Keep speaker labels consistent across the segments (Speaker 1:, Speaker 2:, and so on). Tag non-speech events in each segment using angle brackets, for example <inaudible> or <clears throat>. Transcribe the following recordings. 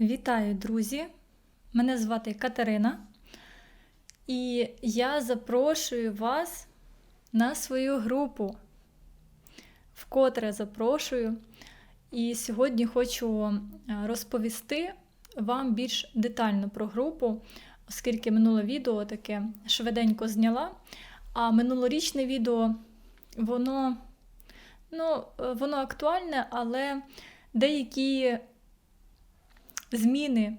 Speaker 1: Вітаю, друзі! Мене звати Катерина, і я запрошую вас на свою групу. Вкотре запрошую. І сьогодні хочу е, розповісти вам більш детально про групу, оскільки минуле відео таке швиденько зняла. А минулорічне відео, воно, ну, е, воно актуальне, але деякі зміни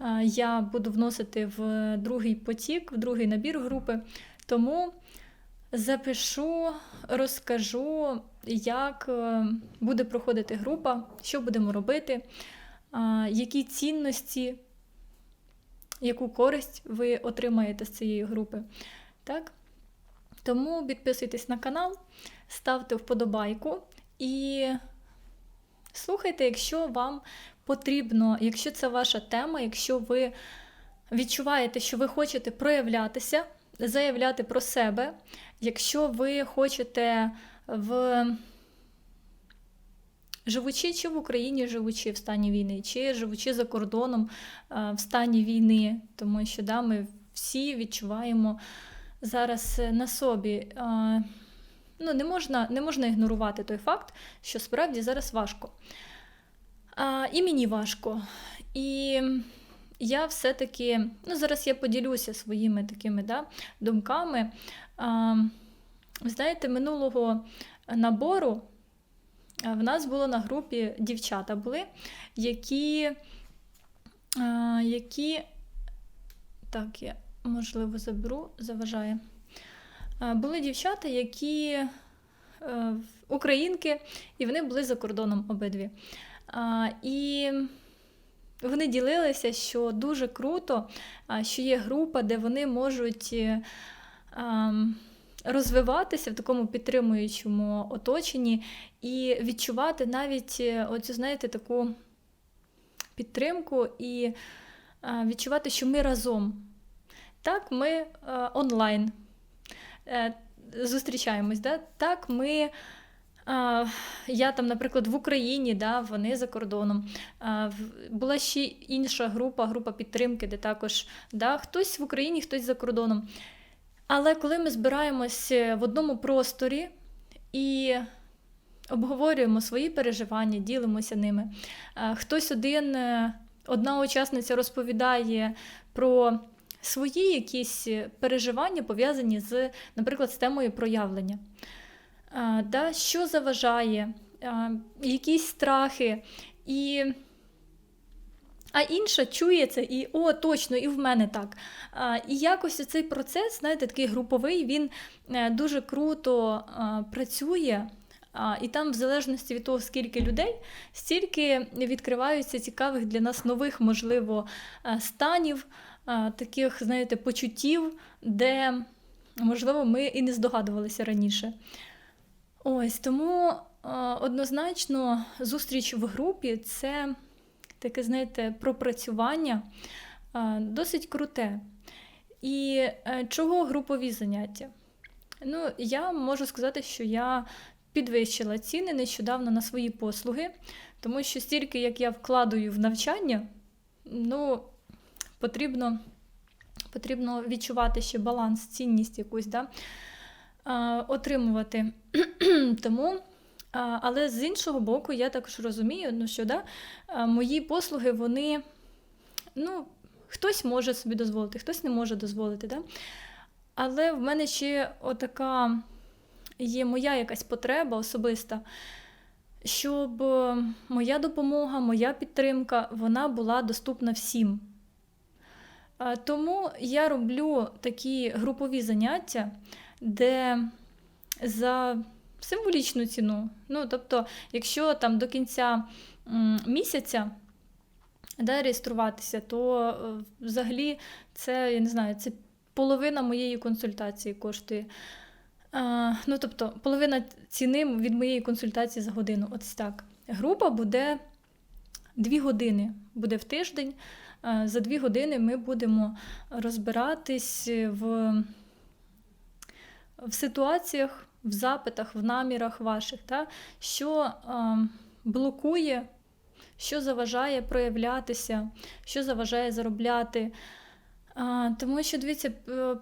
Speaker 1: е, я буду вносити в другий потік, в другий набір групи. Тому запишу, розкажу, як е, буде проходити група, що будемо робити, е, які цінності, яку користь ви отримаєте з цієї групи. Так? Тому підписуйтесь на канал, ставте вподобайку і слухайте, якщо вам потрібно, якщо це ваша тема, якщо ви відчуваєте, що ви хочете проявлятися, заявляти про себе, якщо ви хочете в живучи чи в Україні, живучи в стані війни, чи живучи за кордоном в стані війни, тому що да, ми всі відчуваємо зараз на собі. Ну, не можна не можна ігнорувати той факт, що справді зараз важко. А, І мені важко. І я все-таки, ну зараз я поділюся своїми такими да, думками. А, знаєте, минулого набору в нас було на групі дівчата були, які, а, які так, я можливо заберу, заважає. А, були дівчата, які е, українки, і вони були за кордоном обидві. І вони ділилися, що дуже круто, що є група, де вони можуть е, розвиватися в такому підтримуючому оточенні і відчувати навіть е, оцю, знаєте, таку підтримку і відчувати, що ми разом. Так, ми е, онлайн зустрічаємось. Да? Так, ми. Я там, наприклад, в Україні, да, вони за кордоном. Була ще інша група, група підтримки, де також да, хтось в Україні, хтось за кордоном. Але коли ми збираємося в одному просторі і обговорюємо свої переживання, ділимося ними, хтось один, е, одна учасниця розповідає про свої якісь переживання, пов'язані з, наприклад, з темою проявлення да, що заважає, якісь страхи. І а інша чує це і о, точно, і в мене так. І якось цей процес, знаєте, такий груповий, він е, дуже круто працює. І там, в залежності від того, скільки людей, стільки відкриваються цікавих для нас нових, можливо, станів, таких, знаєте, почуттів, де, можливо, ми і не здогадувалися раніше. Ось тому е, однозначно зустріч в групі це таке, знаєте, пропрацювання е, досить круте. І е, чого групові заняття? Ну, я можу сказати, що я підвищила ціни нещодавно на свої послуги, тому що стільки, як я вкладую в навчання, ну, потрібно потрібно відчувати ще баланс, цінність якусь. Да? Отримувати. <clears throat> Тому, Але з іншого боку, я також розумію, ну, що да, мої послуги, вони, ну, хтось може собі дозволити, хтось не може дозволити. Да? Але в мене ще отака є моя якась потреба особиста, щоб моя допомога, моя підтримка вона була доступна всім. Тому я роблю такі групові заняття, де за символічну ціну, ну, тобто, якщо там до кінця місяця да, реєструватися, то е, взагалі це, я не знаю, це половина моєї консультації коштує. Ну, тобто, половина ціни від моєї консультації за годину. Ось так. Група буде дві години, буде в тиждень. За дві години ми будемо розбиратись в в ситуаціях, в запитах, в намірах ваших, та, що е, блокує, що заважає проявлятися, що заважає заробляти. А, Тому що, дивіться, е,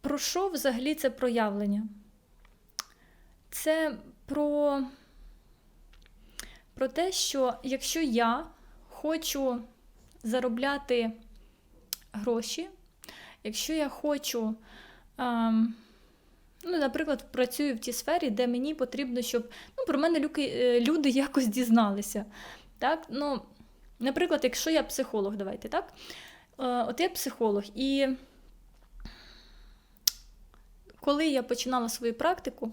Speaker 1: про що взагалі це проявлення? Це про, про те, що якщо я хочу заробляти гроші, якщо я хочу, ем, ну, наприклад, працюю в тій сфері, де мені потрібно, щоб ну, про мене люди, е, люди <laughs> якось дізналися. Так? Ну, Наприклад, якщо я психолог, давайте, так? Е, от я психолог, і коли я починала свою практику,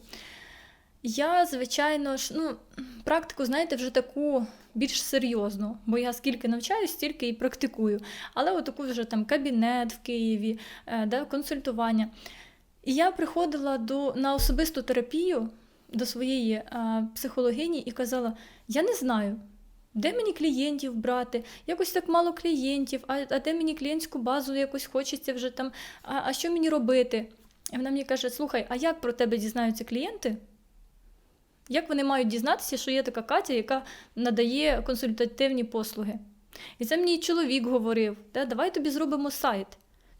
Speaker 1: я, звичайно ж, ну, практику, знаєте, вже таку більш серйозну, бо я скільки навчаюсь, стільки і практикую. Але отаку вже там кабінет в Києві, е, да, консультування. І я приходила до, на особисту терапію до своєї а, е, психологині і казала: я не знаю. Де мені клієнтів брати? Якось так мало клієнтів, а а де мені клієнтську базу якось хочеться вже там, а а що мені робити? І вона мені каже: слухай, а як про тебе дізнаються клієнти? Як вони мають дізнатися, що є така Катя, яка надає консультативні послуги? І це мені чоловік говорив: да, давай тобі зробимо сайт,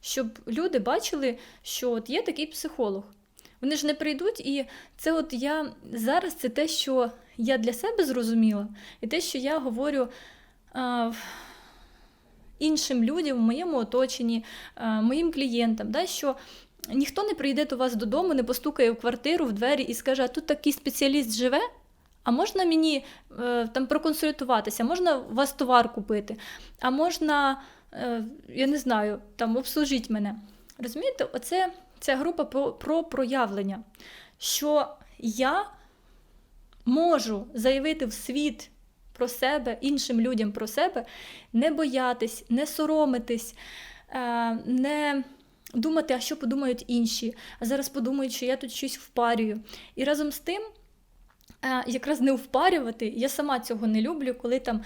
Speaker 1: щоб люди бачили, що от є такий психолог. Вони ж не прийдуть, і це от я зараз це те, що я для себе зрозуміла, і те, що я говорю а, іншим людям в моєму оточенні, а, моїм клієнтам, да, що ніхто не прийде до вас додому, не постукає в квартиру в двері і скаже, а тут такий спеціаліст живе. А можна мені е, там проконсультуватися, можна у вас товар купити, а можна, я не знаю, там обслужіть мене. Розумієте, оце ця група про, про проявлення, що я можу заявити в світ про себе, іншим людям про себе, не боятись, не соромитись, е, не думати, а що подумають інші, а зараз подумають, що я тут щось впарюю. І разом з тим, е, якраз не впарювати, я сама цього не люблю, коли там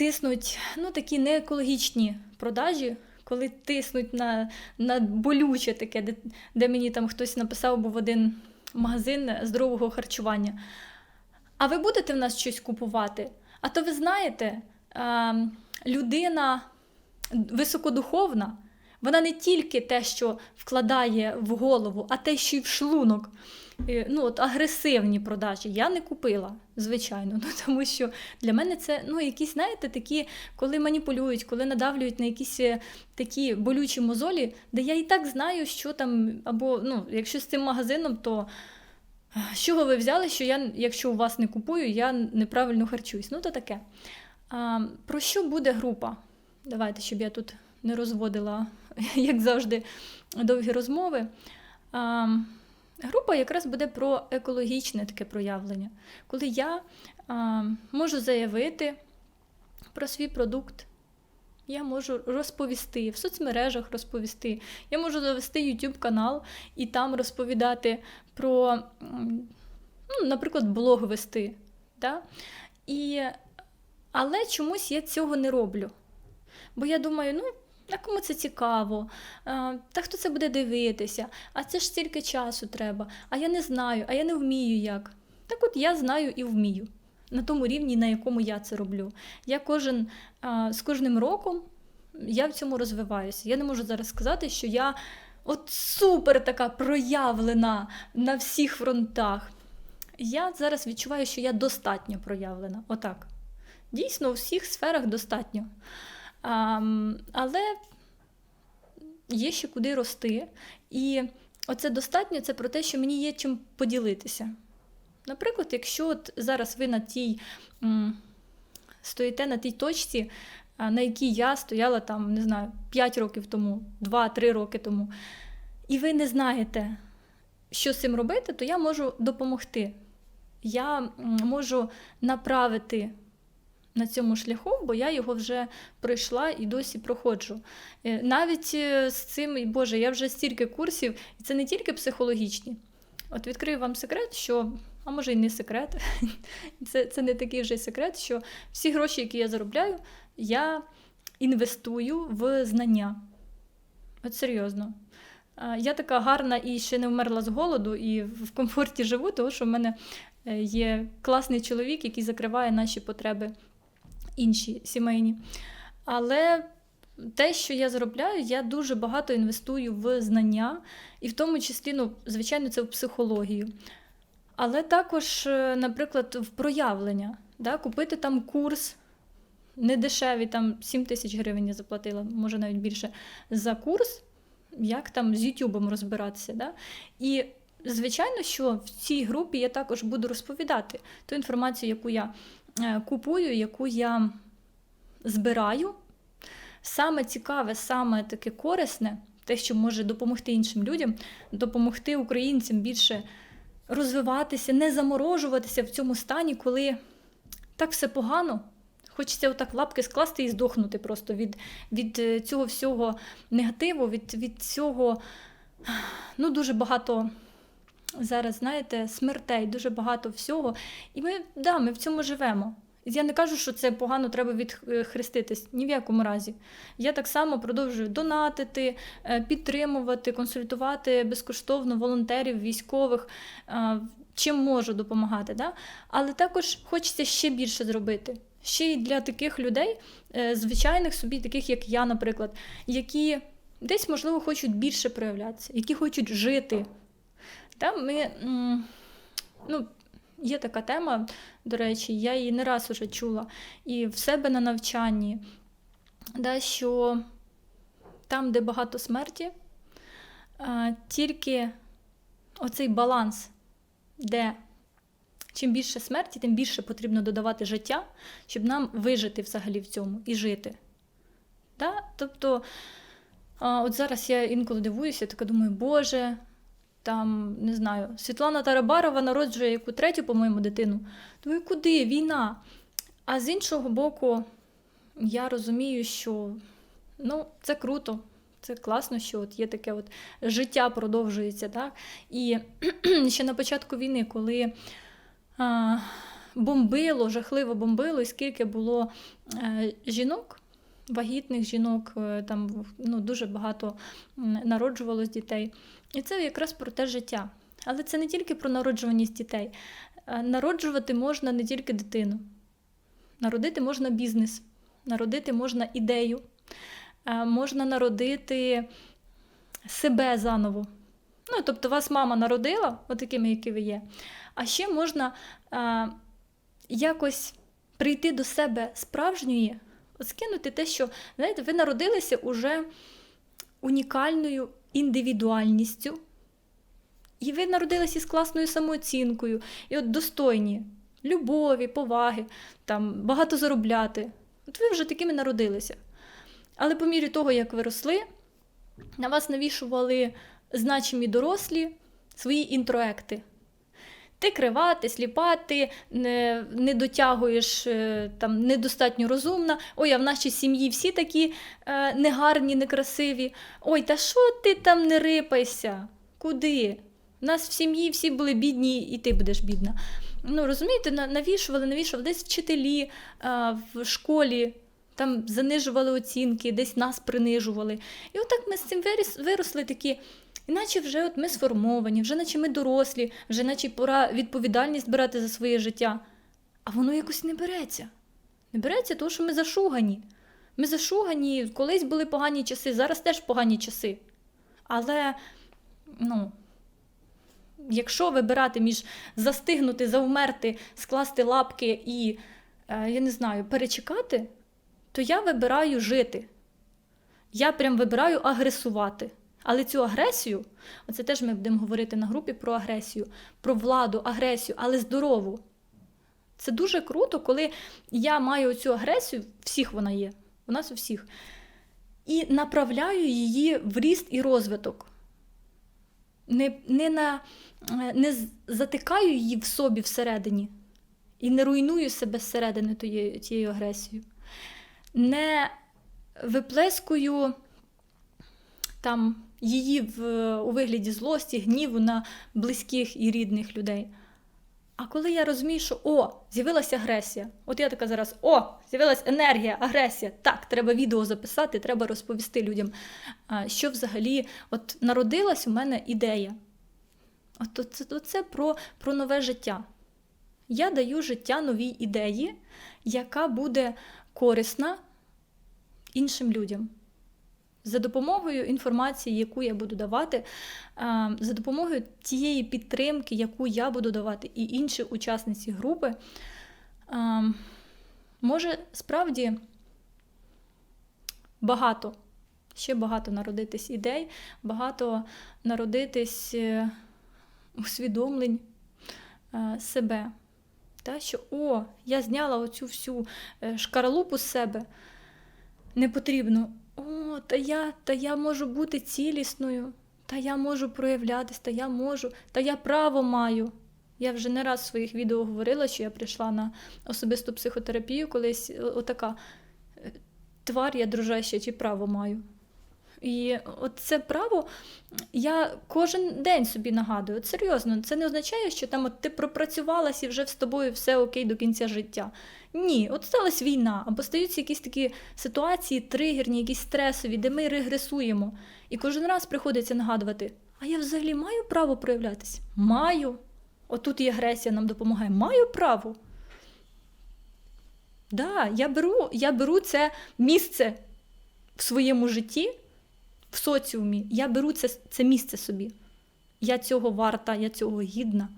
Speaker 1: тиснуть ну, такі неекологічні продажі. Коли тиснуть на на болюче таке, де де мені там хтось написав був один магазин здорового харчування. А ви будете в нас щось купувати? А то ви знаєте, людина високодуховна, вона не тільки те, що вкладає в голову, а те, що й в шлунок. Ну, от Агресивні продажі я не купила, звичайно. <laughs> Ну, Тому що для мене це ну, якісь, знаєте, такі, коли маніпулюють, коли надавлюють на якісь е, такі болючі мозолі, де я і так знаю, що там, або ну, якщо з цим магазином, то з чого ви взяли, що я, якщо у вас не купую, я неправильно харчуюсь. Ну, то таке. А, Про що буде група? Давайте, щоб я тут не розводила, <laughs> як завжди, довгі розмови. А, Група якраз буде про екологічне таке проявлення, коли я а, можу заявити про свій продукт. Я можу розповісти в соцмережах розповісти. Я можу завести YouTube канал і там розповідати про, ну, наприклад, блог вести. Да? І, Але чомусь я цього не роблю. Бо я думаю, ну, а кому це цікаво, та хто це буде дивитися, а це ж стільки часу треба, а я не знаю, а я не вмію як. Так от я знаю і вмію на тому рівні, на якому я це роблю. Я кожен з кожним роком я в цьому розвиваюся. Я не можу зараз сказати, що я от супер така проявлена на всіх фронтах. Я зараз відчуваю, що я достатньо проявлена. Отак. Дійсно, у всіх сферах достатньо. А, Але є ще куди рости. І оце достатньо це про те, що мені є чим поділитися. Наприклад, якщо от зараз ви на тій стоїте на тій точці, на якій я стояла там, не знаю, 5 років тому, 2-3 роки тому, і ви не знаєте, що з цим робити, то я можу допомогти. Я можу направити на цьому шляху, бо я його вже пройшла і досі проходжу. Е, навіть е, з цим, Боже, я вже стільки курсів, і це не тільки психологічні. От відкрию вам секрет, що, а може й не секрет, <laughs> це це не такий вже секрет, що всі гроші, які я заробляю, я інвестую в знання. От серйозно. Я така гарна і ще не вмерла з голоду, і в комфорті живу, тому що в мене е, є класний чоловік, який закриває наші потреби. Інші сімейні. Але те, що я заробляю, я дуже багато інвестую в знання, і в тому числі, ну, звичайно, це в психологію. Але також, е, наприклад, в проявлення. Да? Купити там курс не дешевий, там 7 тисяч гривень я заплатила, може навіть більше, за курс, як там з Ютубом розбиратися. Да? І звичайно, що в цій групі я також буду розповідати ту інформацію, яку я купую, яку я збираю. Саме цікаве, саме таке корисне, те, що може допомогти іншим людям, допомогти українцям більше розвиватися, не заморожуватися в цьому стані, коли так все погано. Хочеться отак лапки скласти і здохнути просто від від е, цього всього негативу, від від цього ну, дуже багато зараз, знаєте, смертей, дуже багато всього. І ми, да, ми в цьому живемо. Я не кажу, що це погано треба відхреститись ні в якому разі. Я так само продовжую донатити, е, підтримувати, консультувати безкоштовно волонтерів, військових, е, чим можу допомагати. Да? Але також хочеться ще більше зробити. Ще й для таких людей, е, звичайних собі, таких як я, наприклад, які десь, можливо, хочуть більше проявлятися, які хочуть жити. Да? Ми, ну, Є така тема, до речі, я її не раз уже чула і в себе на навчанні, да, що там, де багато смерті, тільки оцей баланс, де чим більше смерті, тим більше потрібно додавати життя, щоб нам вижити взагалі в цьому і жити. Да? Тобто, от зараз я інколи дивуюся, така думаю, Боже там, не знаю, Світлана Тарабарова народжує яку третю, по-моєму, дитину. Думаю, куди? Війна. А з іншого боку, я розумію, що ну, це круто, це класно, що от є таке от життя продовжується. так? І <clears throat> ще на початку війни, коли а, бомбило, жахливо бомбило, і скільки було е, жінок, вагітних жінок, е, там ну, дуже багато народжувалось дітей. І це якраз про те життя. Але це не тільки про народжуваність дітей. Е, народжувати можна не тільки дитину. Народити можна бізнес, народити можна ідею, е, можна народити себе заново. Ну, Тобто, вас мама народила, отакими, які ви є. А ще можна а, якось прийти до себе справжньої, скинути те, що, знаєте, ви народилися уже унікальною індивідуальністю. І ви народилися з класною самооцінкою, і от достойні любові, поваги, там, багато заробляти. От ви вже такими народилися. Але по мірі того, як ви росли, на вас навішували значимі дорослі свої інтроекти. Ти крива, ти сліпа, ти не не дотягуєш е, там, недостатньо розумна. Ой, а в нашій сім'ї всі такі е, негарні, некрасиві. Ой, та що ти там не рипайся? Куди? У нас в сім'ї всі були бідні, і ти будеш бідна. Ну, Розумієте, навішували, навішували десь вчителі е, в школі. Там занижували оцінки, десь нас принижували. І отак ми з цим виросли такі Іначе вже от ми сформовані, вже наче ми дорослі, вже наче пора відповідальність брати за своє життя. А воно якось не береться. Не береться, тому що ми зашугані. Ми зашугані, колись були погані часи, зараз теж погані часи. Але, ну, якщо вибирати між застигнути, завмерти, скласти лапки і, е, я не знаю, перечекати, то я вибираю жити. Я прям вибираю агресувати. Але цю агресію, оце теж ми будемо говорити на групі про агресію, про владу, агресію, але здорову. Це дуже круто, коли я маю цю агресію, всіх вона є, у нас у всіх, і направляю її в ріст і розвиток. Не не, на, не затикаю її в собі всередині і не руйную себе зсередини тією агресією. Не виплескую там її в, у вигляді злості, гніву на близьких і рідних людей. А коли я розумію, що о, з'явилася агресія, от я така зараз: о, з'явилася енергія, агресія. Так, треба відео записати, треба розповісти людям, що взагалі от народилась у мене ідея. От це, це про, про нове життя. Я даю життя новій ідеї, яка буде корисна іншим людям. За допомогою інформації, яку я буду давати, за допомогою тієї підтримки, яку я буду давати, і інші учасниці групи, може справді багато, ще багато народитись ідей, багато народитись е, усвідомлень е, себе. Та, Що о, я зняла оцю всю е, шкаралупу з себе. Не потрібно. Та я та я можу бути цілісною, та я можу проявлятись, та я можу, та я право маю. Я вже не раз в своїх відео говорила, що я прийшла на особисту психотерапію, колись отака твар я дружаща чи право маю. І от це право я кожен день собі нагадую. От Серйозно, це не означає, що там от ти пропрацювалася і вже з тобою все окей до кінця життя. Ні, от сталася війна, або стаються якісь такі ситуації, тригерні, якісь стресові, де ми регресуємо. І кожен раз приходиться нагадувати: а я взагалі маю право проявлятися? Маю. Отут і агресія нам допомагає. Маю право. Да, я беру, я беру це місце в своєму житті в соціумі. Я беру це, це місце собі. Я цього варта, я цього гідна.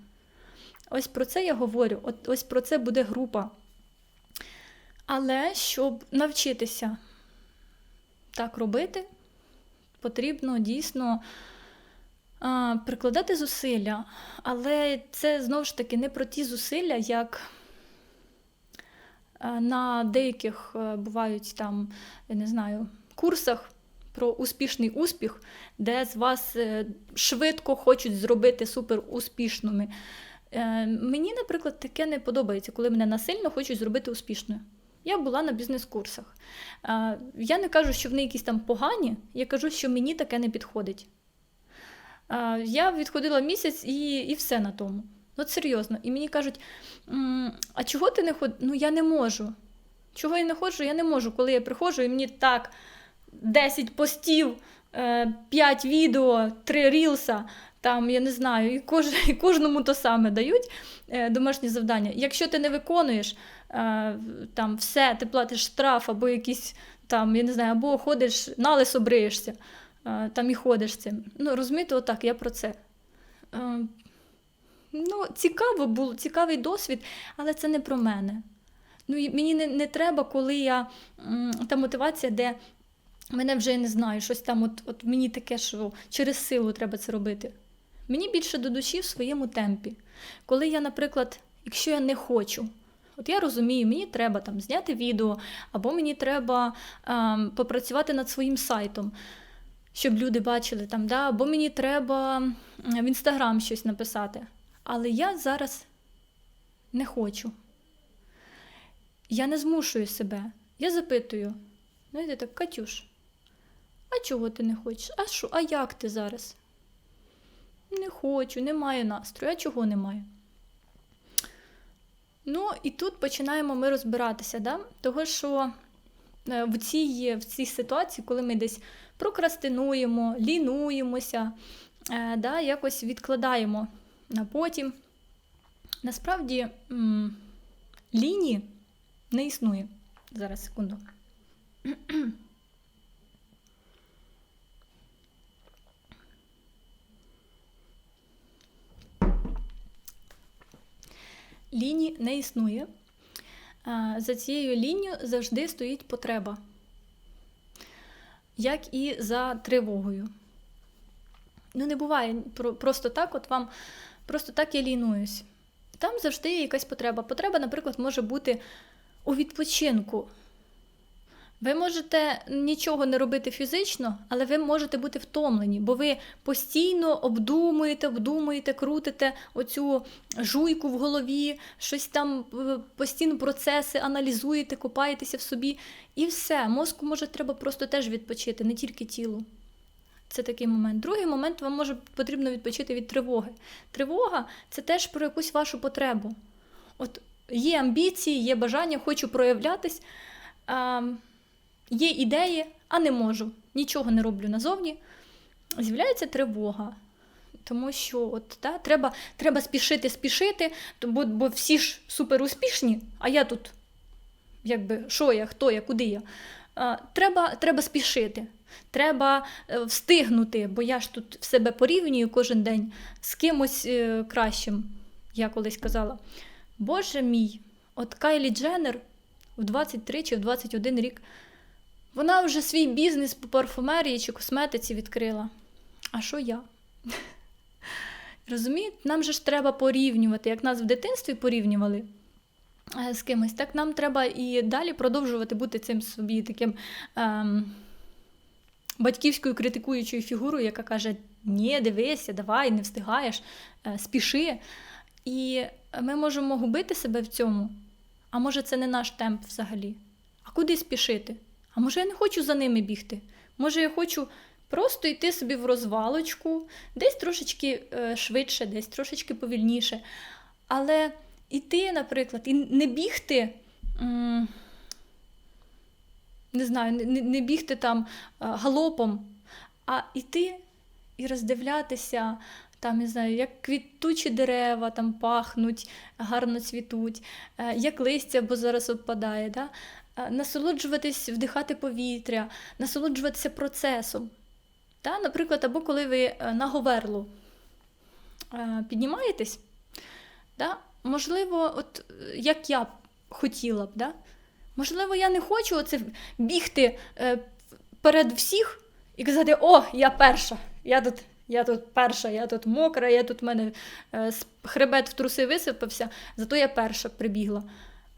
Speaker 1: Ось про це я говорю, От, ось про це буде група. Але щоб навчитися так робити, потрібно дійсно прикладати зусилля. Але це знову ж таки не про ті зусилля, як на деяких е, бувають там, я не знаю, курсах про успішний успіх, де з вас е, швидко хочуть зробити супер успішними. Е, мені, наприклад, таке не подобається, коли мене насильно хочуть зробити успішною. Я була на бізнес-курсах. Е, я не кажу, що вони якісь там погані, я кажу, що мені таке не підходить. Я відходила місяць і і все на тому. От серйозно. І мені кажуть, а чого ти не ходиш? Ну, я не можу. Чого я не ходжу? Я не можу. Коли я приходжу, і мені так 10 постів, 5 е, відео, 3 рілса, там, я не знаю, і, кож, і кожному то саме дають е, домашні завдання. Якщо ти не виконуєш е, там все, ти платиш штраф або якісь там, я не знаю, або ходиш, на лисо бриєшся, там і ходиш цим. Ну, розумієте, отак, я про це. Ну, Цікаво було, цікавий досвід, але це не про мене. Ну, Мені не не треба, коли я та мотивація, де мене вже не знаю, щось там, от, от мені таке, що через силу треба це робити. Мені більше до душі в своєму темпі. Коли я, наприклад, якщо я не хочу, от я розумію, мені треба там зняти відео, або мені треба ем, попрацювати над своїм сайтом, щоб люди бачили там, да, або мені треба в інстаграм щось написати. Але я зараз не хочу. Я не змушую себе. Я запитую, знаєте, так, Катюш, а чого ти не хочеш? А що, а як ти зараз? Не хочу, немає настрою. А чого немає? Ну, і тут починаємо ми розбиратися, да? того що е, в цій в цій ситуації, коли ми десь прокрастинуємо, лінуємося, е, да, якось відкладаємо на потім, насправді лінії не існує. Зараз секунду. Лінії не існує. За цією лінією завжди стоїть потреба, як і за тривогою. Ну, не буває просто так, от вам просто так я лінуюсь. Там завжди є якась потреба. Потреба, наприклад, може бути у відпочинку. Ви можете нічого не робити фізично, але ви можете бути втомлені, бо ви постійно обдумуєте, обдумуєте, крутите оцю жуйку в голові, щось там е, постійно процеси аналізуєте, копаєтеся в собі. І все, мозку може треба просто теж відпочити, не тільки тілу. Це такий момент. Другий момент вам може потрібно відпочити від тривоги. Тривога це теж про якусь вашу потребу. От Є амбіції, є бажання, хочу проявлятись. Є ідеї, а не можу. Нічого не роблю назовні. З'являється тривога. Тому що от, та, треба треба спішити, спішити, бо бо всі ж супер успішні, а я тут якби, що я, хто я, куди я. А, треба, треба спішити. Треба е, встигнути, бо я ж тут в себе порівнюю кожен день з кимось е, кращим, я колись казала. Боже мій, от Кайлі Дженнер в 23 чи в 21 рік, вона вже свій бізнес по парфумерії чи косметиці відкрила. А що я? <laughs> Розумієте, нам же ж треба порівнювати, як нас в дитинстві порівнювали е, з кимось, так нам треба і далі продовжувати бути цим собі таким ем, батьківською критикуючою фігурою, яка каже: Ні, дивися, давай, не встигаєш, е, спіши. І ми можемо губити себе в цьому. А може, це не наш темп взагалі? А куди спішити? А може, я не хочу за ними бігти? Може, я хочу просто йти собі в розвалочку, десь трошечки е, швидше, десь трошечки повільніше. Але йти, наприклад, і не бігти. Не знаю, не, не бігти там галопом, а йти і роздивлятися, там, не знаю, як квітучі дерева там пахнуть, гарно цвітуть, е, як листя, бо зараз опадає. Да? Е, насолоджуватись, вдихати повітря, насолоджуватися процесом. Да? Наприклад, або коли ви е, на говерлу піднімаєтесь, да? можливо, от як я хотіла б. Да? Можливо, я не хочу оце бігти е, перед всіх і казати: О, я перша, я тут я тут перша, я тут мокра, я тут в мене е, хребет в труси висипався, зато я перша прибігла.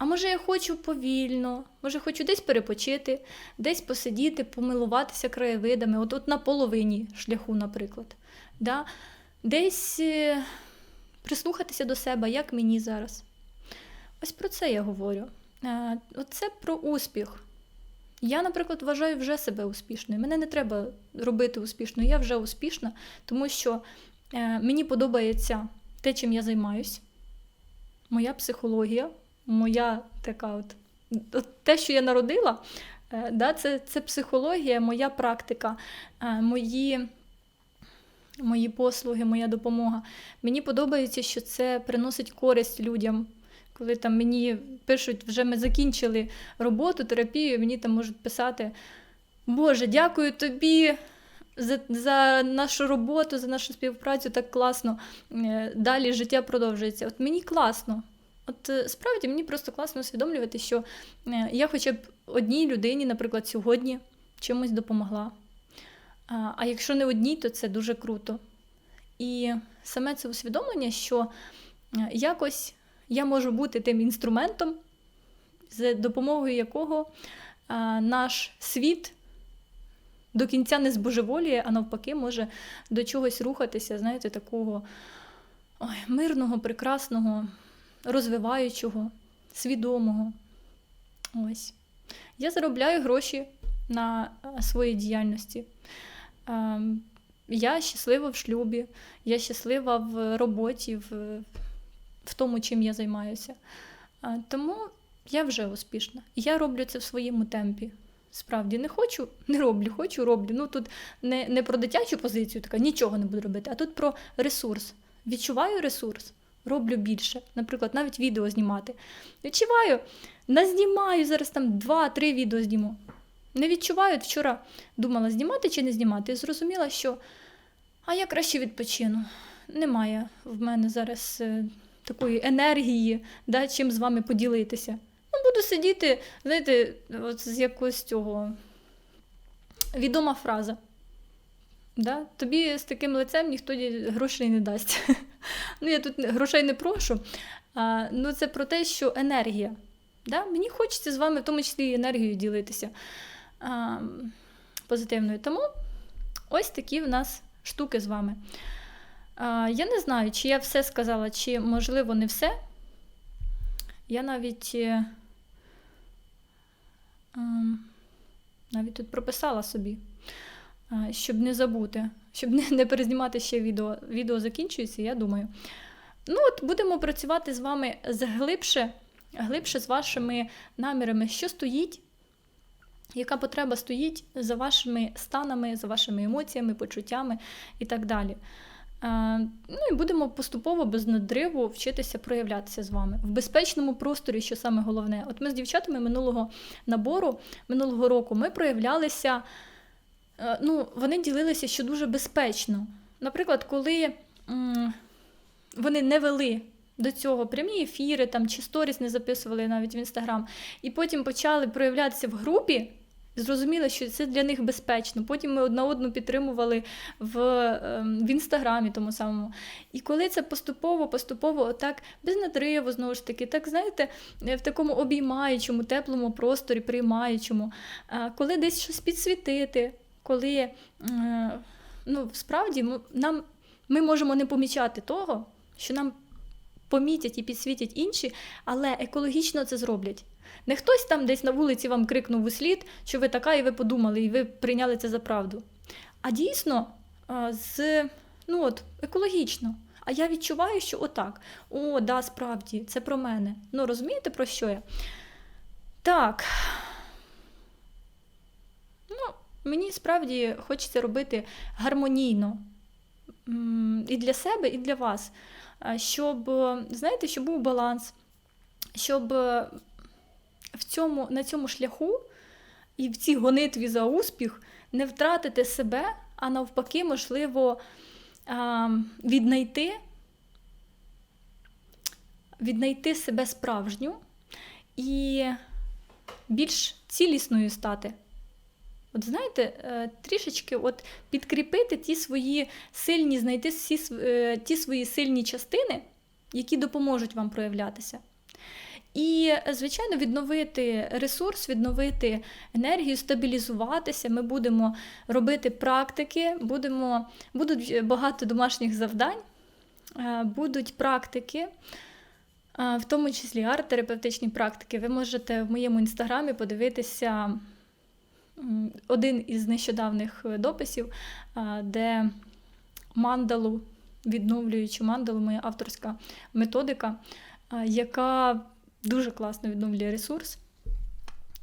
Speaker 1: А може, я хочу повільно, може, хочу десь перепочити, десь посидіти, помилуватися краєвидами, от от на половині шляху, наприклад. Да? Десь е, прислухатися до себе, як мені зараз. Ось про це я говорю. Е, оце про успіх. Я, наприклад, вважаю вже себе успішною. Мене не треба робити успішною, я вже успішна, тому що е, мені подобається те, чим я займаюсь, моя психологія, моя така от, те, що я народила, е, да, це це психологія, моя практика, мої. Мої послуги, моя допомога. Мені подобається, що це приносить користь людям коли там мені пишуть, вже ми закінчили роботу, терапію, мені там можуть писати: Боже, дякую тобі за за нашу роботу, за нашу співпрацю, так класно. Е, далі життя продовжується. От мені класно. От е, справді мені просто класно усвідомлювати, що е, я хоча б одній людині, наприклад, сьогодні чимось допомогла. А якщо не одній, то це дуже круто. І саме це усвідомлення, що якось я можу бути тим інструментом, за допомогою якого наш світ до кінця не збожеволіє, а навпаки, може до чогось рухатися, знаєте, такого ой, мирного, прекрасного, розвиваючого, свідомого. Ось. Я заробляю гроші на своїй діяльності. Я щаслива в шлюбі, я щаслива в роботі, в в тому, чим я займаюся. Тому я вже успішна. Я роблю це в своєму темпі. Справді не хочу, не роблю, хочу, роблю. Ну тут не не про дитячу позицію, така нічого не буду робити, а тут про ресурс. Відчуваю ресурс, роблю більше. Наприклад, навіть відео знімати. Відчуваю, назнімаю зараз там два-три відео зніму. Не відчуваю, вчора думала, знімати чи не знімати. І зрозуміла, що а я краще відпочину. Немає в мене зараз е, такої енергії, да, чим з вами поділитися. Ну, Буду сидіти, знаєте, от з якогось цього відома фраза. Да? Тобі з таким лицем ніхто грошей не дасть. <laughs> Ну, Я тут грошей не прошу. А, ну Це про те, що енергія. Да? Мені хочеться з вами в тому числі і енергією ділитися а, позитивною. Тому ось такі в нас штуки з вами. Я не знаю, чи я все сказала, чи, можливо, не все. Я навіть е, ем, навіть тут прописала собі, щоб не забути, щоб не перезнімати ще відео. Відео закінчується, я думаю. Ну, от Будемо працювати з вами глибше, глибше з вашими намірами, що стоїть, яка потреба стоїть за вашими станами, за вашими емоціями, почуттями і так далі. Ну і будемо поступово без надриву вчитися проявлятися з вами в безпечному просторі, що саме головне. От ми з дівчатами минулого набору, минулого року, ми проявлялися. Е, Ну, вони ділилися, що дуже безпечно. Наприклад, коли м, вони не вели до цього прямі ефіри там, чи сторіс не записували навіть в інстаграм, і потім почали проявлятися в групі. Зрозуміли, що це для них безпечно. Потім ми одна одну підтримували в ем, в інстаграмі тому самому. І коли це поступово, поступово, отак, без надриву, знову ж таки, так знаєте, е, в такому обіймаючому, теплому просторі, приймаючому, коли десь щось підсвітити, коли е, ну, справді нам, ми можемо не помічати того, що нам помітять і підсвітять інші, але екологічно це зроблять. Не хтось там десь на вулиці вам крикнув у слід, що ви така, і ви подумали, і ви прийняли це за правду. А дійсно, з ну от, екологічно. А я відчуваю, що отак. О, да, справді, це про мене. Ну, розумієте, про що я? Так. Мені справді хочеться робити гармонійно. І для себе, і для вас. Щоб, знаєте, щоб був баланс, щоб е, в цьому, на цьому шляху і в цій гонитві за успіх не втратити себе, а навпаки, можливо, віднайти, віднайти себе справжню і більш цілісною стати. От знаєте, е, трішечки от підкріпити ті свої сильні, знайти всі, е, ті свої сильні частини, які допоможуть вам проявлятися. І, звичайно, відновити ресурс, відновити енергію, стабілізуватися. Ми будемо робити практики, будемо, будуть багато домашніх завдань, е, будуть практики, в тому числі арт-терапевтичні практики. Ви можете в моєму інстаграмі подивитися один із нещодавних е, дописів, де мандалу, відновлюючи мандалу, моя авторська методика, яка дуже класно відновлює ресурс.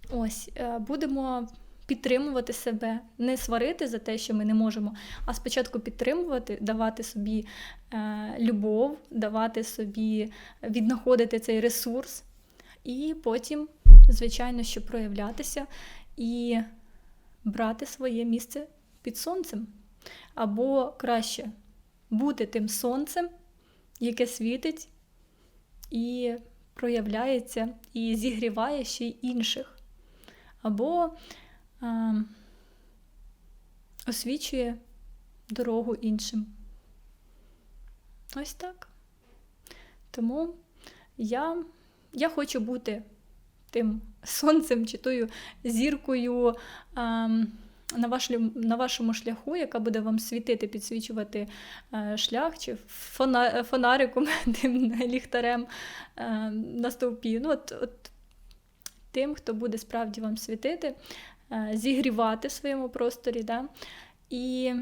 Speaker 1: Ось, е, будемо підтримувати себе, не сварити за те, що ми не можемо, а спочатку підтримувати, давати собі е, любов, давати собі, віднаходити цей ресурс, і потім, звичайно, що проявлятися і брати своє місце під сонцем. Або краще бути тим сонцем, яке світить і проявляється і зігріває ще й інших, або а, освічує дорогу іншим. Ось так. Тому я, я хочу бути тим сонцем чи тою зіркою. А, на, ваш, на вашому шляху, яка буде вам світити, підсвічувати е, шлях, чи фона, фонариком, <laughs> тим ліхтарем е, на стовпі. Ну, от, от Тим, хто буде справді вам світити, е, зігрівати в своєму просторі, да? і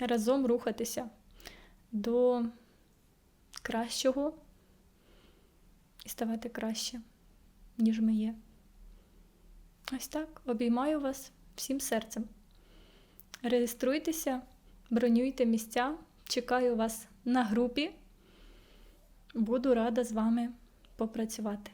Speaker 1: разом рухатися до кращого і ставати краще, ніж ми є. Ось так, обіймаю вас всім серцем. Реєструйтеся, бронюйте місця. Чекаю вас на групі. Буду рада з вами попрацювати.